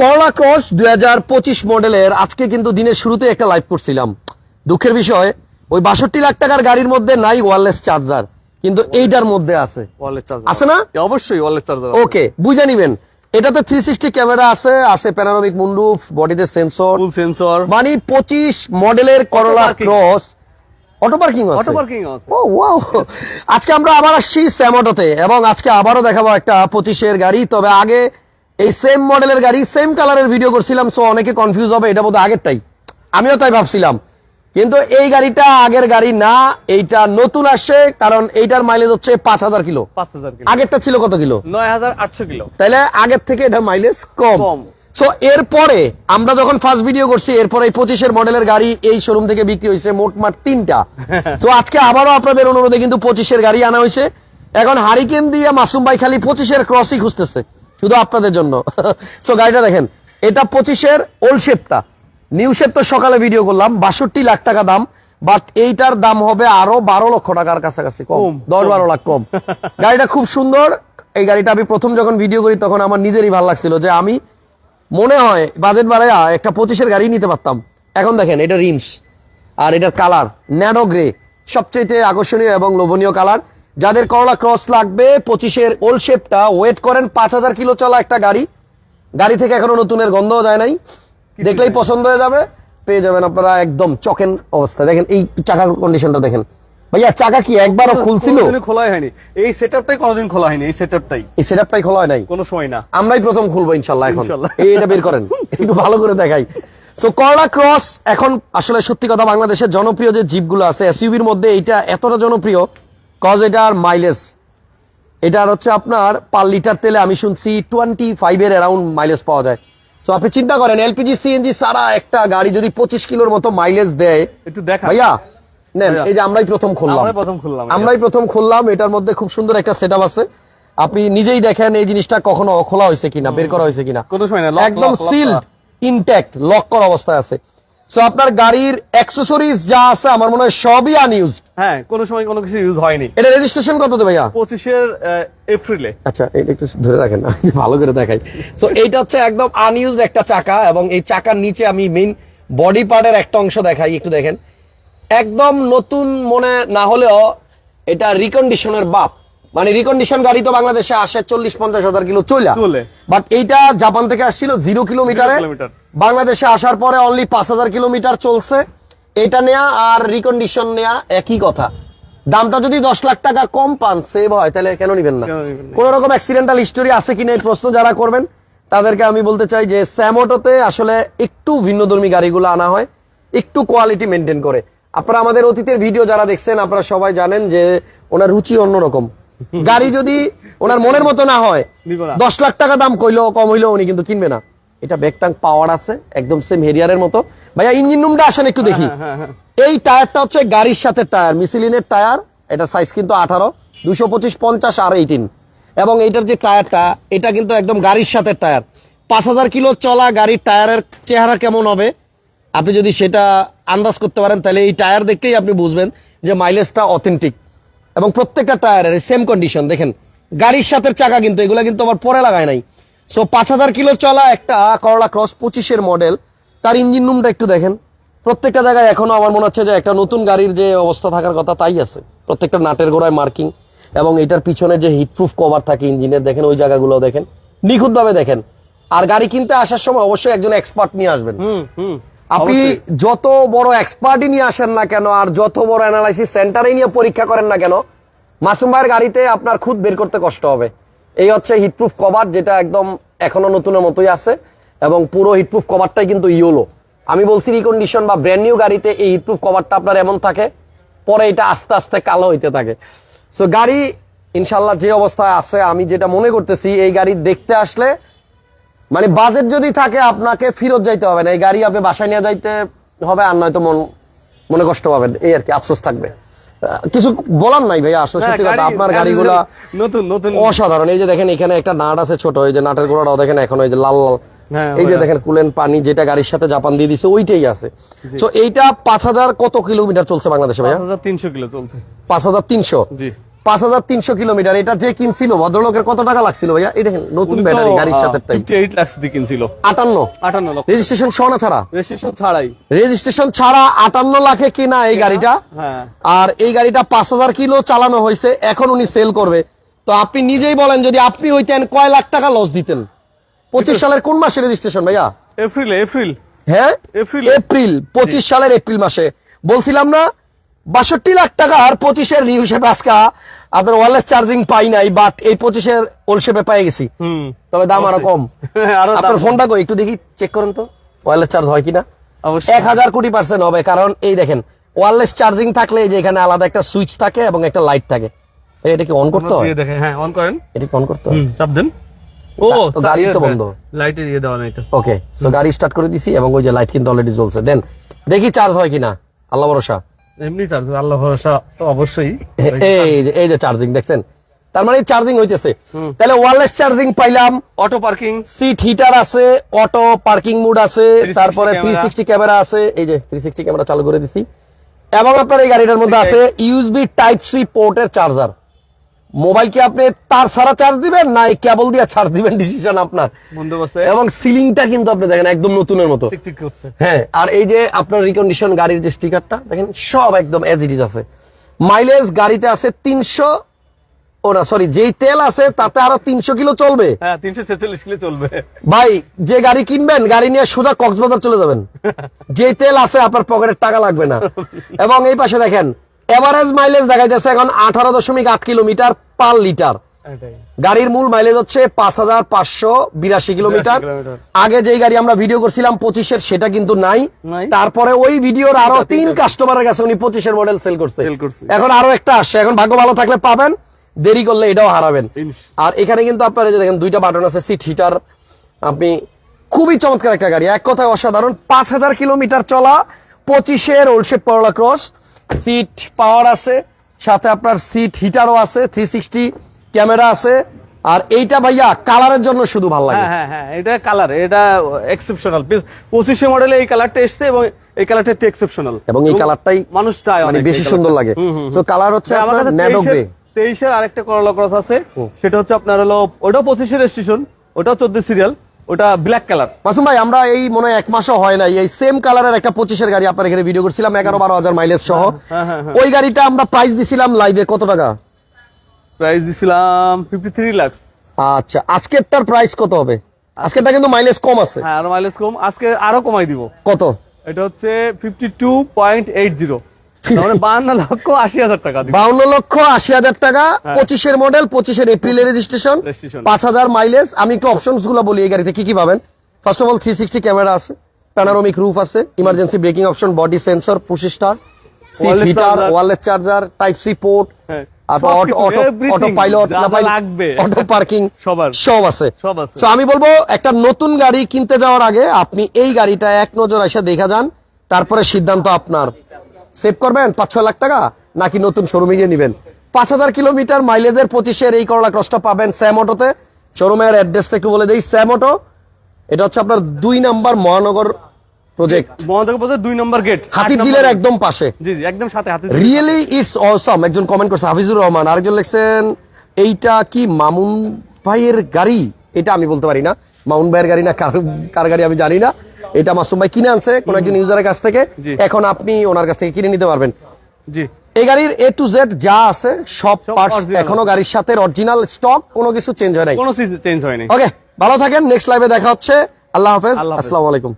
করলা ক্রস দুই মডেলের আজকে কিন্তু দিনের শুরুতে একটা লাইভ করছিলাম। দুঃখের বিষয় ওই বাষট্টি লাখ টাকার গাড়ির মধ্যে নাই ওয়ারলেস চার্জার কিন্তু এইটার মধ্যে আছে। চার্জার আছে না? অবশ্যই চার্জার ওকে বুঝে নিবেন। এটাতে থ্রি সিক্সটি ক্যামেরা আছে আছে প্যানারোমিক মুন্ডুফ বডিতে সেন্সর সেন্সর মানে পঁচিশ মডেলের করলা। Cross auto parking auto parking ও ওয়াও আজকে আমরা আবার আসছি স্যামোটোতে এবং আজকে আবারও দেখাবো একটা পঁচিশের গাড়ি তবে আগে এই সেম মডেলের গাড়ি সেম কালারের ভিডিও করছিলাম সো অনেকে কনফিউজ হবে এটা বোধহয় আগেরটাই। আমিও তাই ভাবছিলাম। কিন্তু এই গাড়িটা আগের গাড়ি না এইটা নতুন আসছে কারণ এইটার মাইলেজ হচ্ছে পাঁচ হাজার কিলো। আগেরটা ছিল কত কিলো? নয় হাজার আটশো কিলো। তাহলে আগের থেকে এটা মাইলেজ কম। সো এরপরে আমরা যখন ফার্স্ট ভিডিও করছি এরপরে এই পঁচিশের মডেলের গাড়ি এই শোরুম থেকে বিক্রি হয়েছে মোটমাট তিনটা। তো আজকে আবারও আপনাদের অনুরোধে কিন্তু পঁচিশের গাড়ি আনা হয়েছে। এখন হারিকেন দিয়ে মাসুম ভাই খালি পঁচিশের ক্রসই খুঁজতেছে। শুধু আপনাদের জন্য। সো গাড়িটা দেখেন এটা পঁচিশের ওল্ড শেপটা নিউ শেপ তো সকালে ভিডিও করলাম বাষট্টি লাখ টাকা দাম বাট এইটার দাম হবে আরও বারো লক্ষ টাকার কাছাকাছি কম দশ বারো লাখ কম। গাড়িটা খুব সুন্দর। এই গাড়িটা আমি প্রথম যখন ভিডিও করি তখন আমার নিজেরই ভালো লাগছিল যে আমি মনে হয় বাজেট বাড়ায় একটা পঁচিশের গাড়ি নিতে পারতাম। এখন দেখেন এটা রিমস আর এটার কালার ন্যাডো গ্রে সবচেয়ে আকর্ষণীয় এবং লোভনীয় কালার যাদের করলা ক্রস লাগবে পঁচিশের ওল্ড শেপটা ওয়েট করেন পাঁচ হাজার কিলো চলা একটা গাড়ি। গাড়ি থেকে এখনও নতুনের গন্ধও যায় নাই। দেখলেই পছন্দ হয়ে যাবে। পেয়ে যাবেন আপনারা একদম চকেন অবস্থা। দেখেন এই চাকার কন্ডিশনটা দেখেন। ভাইয়া চাকা কি একবারও খুলছিল? খোলাই হয়নি। এই সেটআপটাই কোনোদিন খোলা হয়নি এই সেটআপটাই এই সেটআপটাই খোলা হয় নাই। কোনো সময় না। আমরাই প্রথম খুলবো ইনশাল্লাহ এখন। ইনশাল্লাহ। এই এটা বের করেন। একটু ভালো করে দেখাই। সো করলা ক্রস এখন আসলে সত্যি কথা বাংলাদেশের জনপ্রিয় যে জিপগুলো আছে এসইউবির মধ্যে এইটা এতটা জনপ্রিয় কজ এটার মাইলেজ এটার হচ্ছে আপনার পার লিটার তেলে আমি শুনছি টোয়েন্টি ফাইভের অ্যারাউন্ড মাইলেজ পাওয়া যায়। সো আপনি চিন্তা করেন এলপিজি সিএনজি সারা একটা গাড়ি যদি পঁচিশ কিলোর মতো মাইলেজ দেয় একটু দেখা ভাইয়া নেন এই যে আমরাই প্রথম খুললাম। আমরাই প্রথম খুললাম, এটার মধ্যে খুব সুন্দর একটা সেট আছে। আপনি নিজেই দেখেন এই জিনিসটা কখনো খোলা হয়েছে কিনা বের করা হয়েছে কিনা। একদম সিল। ইনট্যাক্ট লক করা অবস্থায় আছে। সো আপনার গাড়ির অ্যাক্সেসরিজ যা আছে আমার মনে হয় সবই আনইউজড হ্যাঁ কোনো সময় কোনো কিছু ইউজ হয়নি। এটা রেজিস্ট্রেশন কত তো ভাইয়া? পঁচিশের এপ্রিলে আচ্ছা এটা একটু ধরে রাখেন আমি ভালো করে দেখাই। সো এইটা হচ্ছে একদম আনইউজ একটা চাকা এবং এই চাকার নিচে আমি মেইন বডি পার্টের একটা অংশ দেখাই একটু দেখেন। একদম নতুন মনে না হলেও এটা রিকন্ডিশনের বাপ। মানে রিকন্ডিশন গাড়ি তো বাংলাদেশে আসে চল্লিশ পঞ্চাশ হাজার কিলো চলে চলে। বাট এইটা জাপান থেকে আসছিল জিরো কিলোমিটার। বাংলাদেশে আসার পরে অনলি পাঁচ হাজার কিলোমিটার চলছে। এটা নেয়া আর রিকন্ডিশন নেয়া একই কথা। দামটা যদি দশ লাখ টাকা কম পান সেভ হয় তাহলে কেন নিবেন না? কেন রকম অ্যাক্সিডেন্টাল হিস্টোরি আছে কিনা এই প্রশ্ন যারা করবেন তাদেরকে আমি বলতে চাই যে স্যামোটোতে আসলে একটু ভিন্নধর্মী গাড়িগুলো আনা হয় একটু কোয়ালিটি মেনটেন করে। আপনারা আমাদের অতীতের ভিডিও যারা দেখছেন আপনারা সবাই জানেন যে ওনার রুচি অন্যরকম। গাড়ি যদি ওনার মনের মতো না হয় দশ লাখ টাকা দাম কইলো কম হইল উনি কিন্তু কিনবে না। এটা ব্যাকটাং পাওয়ার আছে একদম সেম হেরিয়ারের মতো। ভাইয়া ইঞ্জিন রুমটা আসেন একটু দেখি। হ্যাঁ, হ্যাঁ। এই টায়ারটা হচ্ছে গাড়ির সাথে টায়ার মিসিলিনের টায়ার এটা সাইজ কিন্তু আঠারো দুশো পঁচিশ পঞ্চাশ আর এইটিন এবং এইটার যে টায়ারটা এটা কিন্তু একদম গাড়ির সাথে টায়ার। পাঁচ হাজার কিলো চলা গাড়ির টায়ারের চেহারা কেমন হবে? আপনি যদি সেটা আন্দাজ করতে পারেন তাহলে এই টায়ার দেখলেই আপনি বুঝবেন যে মাইলেজটা অথেন্টিক এবং প্রত্যেকটা টায়ারের সেম কন্ডিশন দেখেন। গাড়ির সাথে চাকা কিন্তু এগুলো কিন্তু আমার পরে লাগায় নাই। সো পাঁচ হাজার কিলো চলা একটা করলা ক্রস পঁচিশের মডেল তার ইঞ্জিন রুমটা একটু দেখেন। প্রত্যেকটা জায়গায় এখনও আমার মনে হচ্ছে যে একটা নতুন গাড়ির যে অবস্থা থাকার কথা তাই আছে। প্রত্যেকটা নাটের গোড়ায় মার্কিং এবং এটার পিছনে যে হিটপ্রুফ কভার থাকে ইঞ্জিনের দেখেন ওই জায়গাগুলো দেখেন। নিখুঁতভাবে দেখেন। আর গাড়ি কিনতে আসার সময় অবশ্যই একজন এক্সপার্ট নিয়ে আসবেন। হুম হুম। আপনি যত বড় এক্সপার্টই নিয়ে আসেন না কেন আর যত বড় অ্যানালাইসিস সেন্টারে নিয়ে পরীক্ষা করেন না কেন মাসুম ভাইয়ের গাড়িতে আপনার খুদ বের করতে কষ্ট হবে। এই হচ্ছে হিটপ্রুফ কভার যেটা একদম এখনও নতুনের মতোই আছে এবং পুরো হিটপ্রুফ কভারটাই কিন্তু ইয়োলো আমি বলছি রিকন্ডিশন বা ব্র্যান্ড নিউ গাড়িতে এই হিটপ্রুফ কভারটা আপনার এমন থাকে, পরে এটা আস্তে আস্তে কালো হইতে থাকে। সো গাড়ি ইনশাল্লাহ যে অবস্থায় আছে, আমি যেটা মনে করতেছি, এই গাড়ি দেখতে আসলে মানে বাজেট যদি থাকে, আপনাকে ফেরত যাইতে হবে না। এই গাড়ি আপনি বাসায় নিয়ে যাইতে হবে, আর নয়তো মন, মনে কষ্ট পাবেন। এই আর কি, আফসোস থাকবে। কিছু বলার নাই ভাই আসলে সত্যি কথা আপনার গাড়িগুলা নতুন নতুন। অসাধারণ। এই যে দেখেন এখানে একটা নাট আছে ছোট এই যে নাটের গোড়াটাও দেখেন এখন ওই যে লাল লাল। হ্যাঁ, এই যে দেখেন কুলেন পানি যেটা গাড়ির সাথে জাপান দিয়ে দিছে ওইটাই আছে। তো এইটা পাঁচ হাজার কত কিলোমিটার চলছে বাংলাদেশে ভাইয়া? তিনশো কিলো চলছে। পাঁচ হাজার তিনশো। জি। পাঁচ হাজার তিনশো কিলোমিটার এটা যে কিনছিল ভদ্রলোকের কত টাকা লাগছিল ভাইয়া? এই দেখেন নতুন ব্যাটারি গাড়ির সাথে কিনছিল। আটান্ন। আটান্ন লক্ষ। রেজিস্ট্রেশন ছাড়া রেজিস্ট্রেশন ছাড়াই। রেজিস্ট্রেশন ছাড়া আটান্ন লাখে কিনা এই গাড়িটা। হ্যাঁ। আর এই গাড়িটা পাঁচ হাজার কিলো চালানো হয়েছে এখন উনি সেল করবে। তো আপনি নিজেই বলেন যদি আপনি হইতেন কয় লাখ টাকা লস দিতেন? পঁচিশ সালের কোন মাসে রেজিস্ট্রেশন ভাইয়া? এপ্রিলে এপ্রিল হ্যাঁ? এপ্রিল এপ্রিল পঁচিশ সালের এপ্রিল মাসে। বলছিলাম না বাষট্টি লাখ টাকা আর পঁচিশের হিসেবে আজকে আপনার ওয়ারলেস চার্জিং পাই নাই বাট এই পঁচিশের ওল শেপে পেয়ে গেছি। তবে দাম আরও কম। আপনার ফোনটা কই? একটু দেখি চেক করুন তো। ওয়ারলেস চার্জ হয় কিনা? এক হাজার কোটি পার্সেন্ট হবে কারণ এই দেখেন ওয়ারলেস চার্জিং থাকলে যে এখানে আলাদা একটা সুইচ থাকে এবং একটা লাইট থাকে। এটা কি অন করতে হয়? দিয়ে দেখে হ্যাঁ অন করেন। এটা কি অন করতে হয়? চাপ দেন। ও গাড়ি তো বন্ধ। লাইটের ইয়ে দেওয়া নাই তো। ওকে সো গাড়ি স্টার্ট করে দিছি এবং ওই যে লাইট কিন্তু অলরেডি জ্বলছে। দেন দেখি চার্জ হয় কিনা। আল্লাহ ভরসা। এমনি চার্জ আল্লাহ ভরসা অবশ্যই। এই যে এই যে চার্জিং দেখছেন? তার মানে চার্জিং হইতেছে। তাহলে ওয়ারলেস চার্জিং পাইলাম। অটো পার্কিং সিট হিটার আছে অটো পার্কিং মুড আছে তারপরে থ্রি সিক্সটি ক্যামেরা আছে। এই যে থ্রি সিক্সটি ক্যামেরা চালু করে দিছি। এবং আপনার এই গাড়িটার মধ্যে আছে ইউএসবি টাইপ সি পোর্টের চার্জার মোবাইল কি আপনি তার ছাড়া চার্জ দিবেন? না এই কেবল দিয়ে চার্জ দিবেন ডিসিশন আপনার। এবং সিলিংটা কিন্তু আপনি দেখেন একদম নতুনের মতো। হ্যাঁ আর এই যে আপনার রিকন্ডিশন গাড়ির যে স্টিকারটা দেখেন সব একদম এজ ইট ইজ আছে। মাইলেজ গাড়িতে আছে তিনশো ও না সরি যেই তেল আছে তাতে আরও তিনশো কিলো চলবে। হ্যাঁ তিনশো কিলো চলবে। ভাই যে গাড়ি কিনবেন গাড়ি নিয়ে সোজা কক্সবাজার চলে যাবেন। যে তেল আছে আপনার পকেটের টাকা লাগবে না। এবং এই পাশে দেখেন এভারেজ মাইলেজ দেখা যাচ্ছে এখন আঠারো দশমিক আট কিলোমিটার পার লিটার। গাড়ির মূল মাইলেজ হচ্ছে পাঁচ হাজার পাঁচশো বিরাশি কিলোমিটার। আগে যেই গাড়ি আমরা ভিডিও করছিলাম পঁচিশের সেটা কিন্তু নাই। তারপরে ওই ভিডিওর আরও তিন কাস্টমারের কাছে উনি পঁচিশের মডেল সেল করছে। এখন আরও একটা আসছে। এখন ভাগ্য ভালো থাকলে পাবেন দেরি করলে এটাও হারাবেন। আর এখানে কিন্তু আপনার যে দেখেন দুইটা বাটন আছে সিট হিটার আপনি খুবই চমৎকার একটা গাড়ি। এক কথায় অসাধারণ পাঁচ হাজার কিলোমিটার চলা পঁচিশের ওলশেপ পরলা ক্রস সিট পাওয়ার আছে সাথে আপনার সিট হিটারও আছে থ্রি সিক্সটি ক্যামেরা আছে আর এইটা ভাইয়া কালারের জন্য শুধু ভালো লাগে। হ্যাঁ হ্যাঁ হ্যাঁ এটা কালার এটা এক্সেপশনাল পঁচিশে মডেলে এই কালারটা এসছে এবং এই কালারটা একটু এক্সেপশনাল এবং এই কালারটাই মানুষ চায় মানে অনেক বেশি সুন্দর লাগে। তো কালার হচ্ছে কাছে ন্যানো গ্রে তেইশের আরেকটা করলা ক্রস আছে। সেটা হচ্ছে আপনার হলো ওটাও পঁচিশের রেজিস্ট্রেশন ওটাও চোদ্দ সিরিয়াল ওটা ব্ল্যাক কালার মাসুম ভাই আমরা এই মনে হয় এক মাসও হয় নাই। এই সেম কালারের একটা পঁচিশের গাড়ি আপনার এখানে ভিডিও করছিলাম এগারো বারো হাজার মাইলেজ সহ। হ্যাঁ, হ্যাঁ, হ্যাঁ। ওই গাড়িটা আমরা প্রাইস দিছিলাম লাইভে কত টাকা? প্রাইস দিছিলাম ফিফটি থ্রি লাখ আচ্ছা আজকেরটার প্রাইস কত হবে? আজকেরটা কিন্তু মাইলেজ কম আছে। হ্যাঁ আরও মাইলেজ কম। আজকে আরও কমাই দিব। কত? এটা হচ্ছে fifty two point eight zero লক্ষ আশি হাজার টাকা বাউন্ন লক্ষ আশি হাজার টাকা পঁচিশের মডেল পঁচিশের এপ্রিলের রেজিস্ট্রেশন পাঁচ হাজার মাইলেজ আমি একটু অপশনসগুলো বলি এই গাড়িতে কি কি পাবেন? First of all three sixty camera আছে প্যানারোমিক রুফ আছে emergency braking option body sensor push start seat heater. Wireless charger type C port হ্যাঁ। আমি বলব একটা নতুন গাড়ি কিনতে যাওয়ার আগে আপনি এই গাড়িটা এক নজর এসে দেখা যান তারপরে সিদ্ধান্ত আপনার। সেভ করবেন পাঁচ ছয় লাখ টাকা নাকি নতুন শোরুমে গিয়ে নেবেন। পাঁচ হাজার কিলোমিটার মাইলেজের পঁচিশের এই করলা ক্রসটা পাবেন স্যাম অটোতে শোরুমের অ্যাড্রেসটা একটু বলে দিই স্যাম অটো এটা হচ্ছে আপনার দুই নাম্বার মহানগর প্রজেক্ট মহানগর পথে দুই নম্বর গেট হাতিরঝিলের একদম পাশে। জি জি একদম সাথে হাতে রিয়েলি ইটস অসম একজন কমেন্ট করছে হাফিজুর রহমান আরেকজন লিখছেন এইটা কি মামুন ভাইয়ের গাড়ি? এটা আমি বলতে পারি না। মামুন ভাইয়ের গাড়ি না কার কার গাড়ি আমি জানি না। এটা মাসুম ভাই কিনে আনছে কোন একজন ইউজারের কাছ থেকে। এখন আপনি ওনার কাছ থেকে কিনে নিতে পারবেন। জি। এই গাড়ির এ টু জেড যা আছে সব পার্টস এখনও গাড়ির সাথে অরিজিনাল স্টক কোনো কিছু চেঞ্জ হয় নাই। কোনো চেঞ্জ হয় নাই। ওকে ভালো থাকেন নেক্সট লাইভে দেখা হচ্ছে। আল্লাহ হাফেজ। আসসালামু আলাইকুম।